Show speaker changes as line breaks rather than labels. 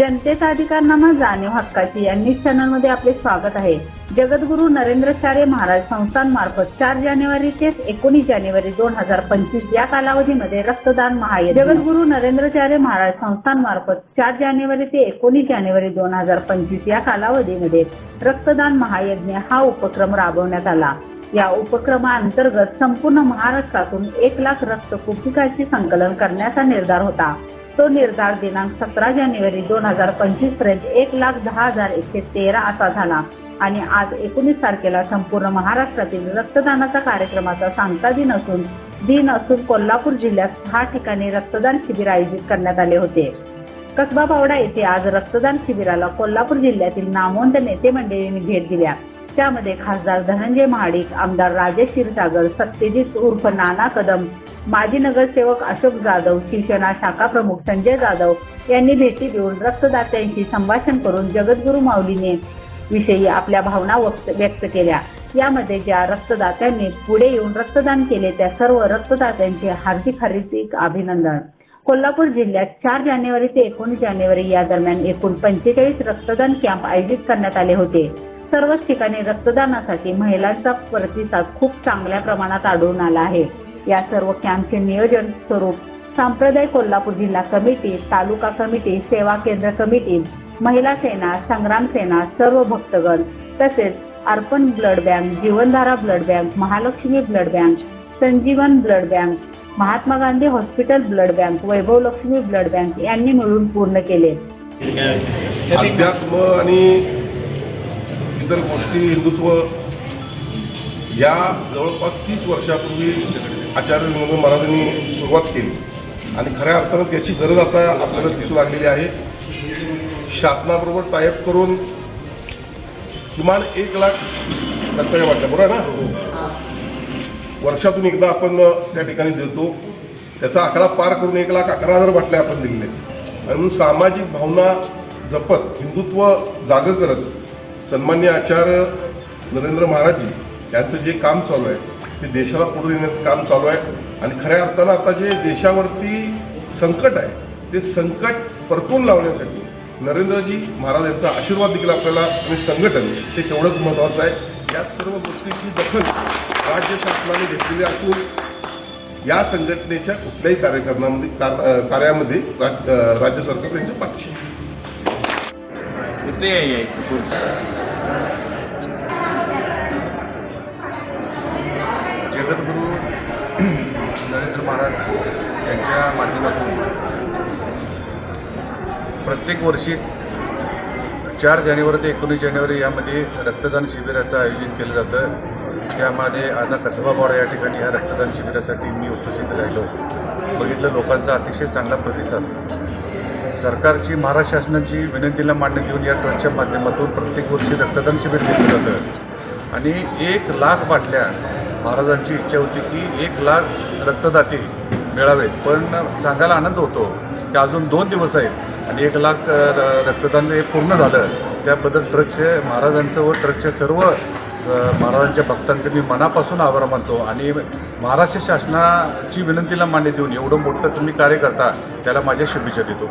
जनतेचा अधिकारनामा जाणीव हक्काची या न्यूज चॅनलमध्ये आपले स्वागत आहे. जगद्गुरु नरेंद्रचार्य महाराज संस्थान मार्फत चार जानेवारी ते एकोणीस जानेवारी दोन हजार पंचवीस या कालावधीमध्ये रक्तदान महायज्ञ. जगद्गुरु नरेंद्रचार्य महाराज संस्थानमार्फत चार जानेवारी ते एकोणीस जानेवारी दोन हजार पंचवीस या कालावधीमध्ये रक्तदान महायज्ञ हा उपक्रम राबवण्यात आला. या उपक्रमाअंतर्गत संपूर्ण महाराष्ट्रातून एक लाख रक्त कुपिकाचे संकलन करण्याचा निर्धार होता. तो निर्धार दिनांक सतरा जानेवारी दोन हजार पंचवीसपर्यंत एक लाख दहा हजार एकशे तेरा असा झाला. आणि आज एकोणीस तारखेला संपूर्ण महाराष्ट्रातील रक्तदानाचा कार्यक्रमाचा सांगता दिन असून दिन असून कोल्हापूर जिल्ह्यात सहा ठिकाणी रक्तदान शिबिर आयोजित करण्यात आले होते. कसबा पावडा येथे आज रक्तदान शिबिराला कोल्हापूर जिल्ह्यातील नामवंत नेते मंडळींनी भेट दिल्या. त्यामध्ये खासदार धनंजय महाडिक आमदार राजेश क्षीरसागर सत्यजित उर्फ नाना कदम माजी नगरसेवक अशोक जाधव शिवसेना शाखा प्रमुख संजय जाधव यांनी भेटी देऊन रक्तदात्यांशी संभाषण करून जगद्गुरू माऊलीने विषयी आपल्या भावना व्यक्त व्यक्त केल्या. यामध्ये ज्या रक्तदात्यांनी पुढे येऊन रक्तदान केले त्या सर्व रक्तदात्यांचे हार्दिक हार्दिक अभिनंदन. कोल्हापूर जिल्ह्यात चार जानेवारी ते एकोणीस जानेवारी या दरम्यान एकूण पंचेचाळीस रक्तदान कॅम्प आयोजित करण्यात आले होते. सर्वच ठिकाणी रक्तदानासाठी महिलांचा प्रतिसाद खूप चांगल्या प्रमाणात आढळून आला आहे. या सर्व कॅम्पचे नियोजन स्वरूप सांप्रदायिक कोल्हापूर जिल्हा कमिटी तालुका कमिटी सेवा केंद्र कमिटी महिला सेना संग्राम सेना सर्व भक्तगण तसेच Arpan blood bank Jeevandhara blood bank Mahalaxmi blood bank Sanjeevan blood bank Mahatma Gandhi hospital blood bank Vaibhav Lakshmi blood bank यांनी मिळून पूर्ण केले.
अध्यात्म आणि इतर गोष्टी हिंदुत्व या जवळपास तीस वर्षापूर्वी आचार्य विनोबा महाराजांनी सुरुवात केली. आणि खऱ्या अर्थानं त्याची गरज आता आपल्याला दिसू लागलेली आहे. शासनाबरोबर टायअप करून किमान एक लाख कर्तव्य वाटलं बरोबर ना? वर्षातून एकदा आपण त्या ठिकाणी देतो. त्याचा आकडा पार करून एक लाख अकरा हजार बाटल्या आपण दिलेल्या आहेत. आणि म्हणून सामाजिक भावना जपत हिंदुत्व जागं करत सन्मान्य आचार्य नरेंद्र महाराजजी यांचं जे काम चालू आहे ते देशाला पुढे देण्याचं काम चालू आहे. आणि खऱ्या अर्थानं आता जे देशावरती संकट आहे ते संकट परतून लावण्यासाठी नरेंद्रजी महाराज यांचा आशीर्वाद देखील आपल्याला आणि संघटन हे तेवढंच महत्त्वाचं आहे. या सर्व गोष्टीची दखल राज्य शासनाने घेतलेली असून या संघटनेच्या कुठल्याही कार्यक्रमामध्ये कार- कार्यामध्ये राज- राज्य सरकार त्यांच्या पाठीशी आहे.
इथे आहे
जगद्गुरू नरेंद्र महाराज यांच्या माध्यमातून प्रत्येक वर्षी चार जानेवारी ते एकोणीस जानेवारी यामध्ये रक्तदान शिबिराचं आयोजन केलं जातं त्यामध्ये आता कसबावाडा या ठिकाणी ह्या रक्तदान शिबिरासाठी मी उपस्थित राहिलो बघितलं लोकांचा अतिशय चांगला प्रतिसाद सरकारची महाराष्ट्र शासनाची विनंतीला मान्य देऊन या ट्रस्टच्या माध्यमातून प्रत्येक वर्षी रक्तदान शिबिर घेतलं जातं. आणि एक लाख बाटल्या महाराजांची इच्छा होती की एक लाख रक्तदाते मिळावेत. पण सांगायला आनंद होतो की अजून दोन दिवस आहेत आणि एक लाख र- रक्तदान हे पूर्ण झालं. त्याबद्दल ट्रकचे महाराजांचं व ट्रकच्या सर्व महाराजांच्या भक्तांचे मी मनापासून आभार मानतो. आणि महाराष्ट्र शासनाची विनंतीला मान्य देऊन एवढं मोठं तुम्ही कार्य करता त्याला माझ्या शुभेच्छा देतो.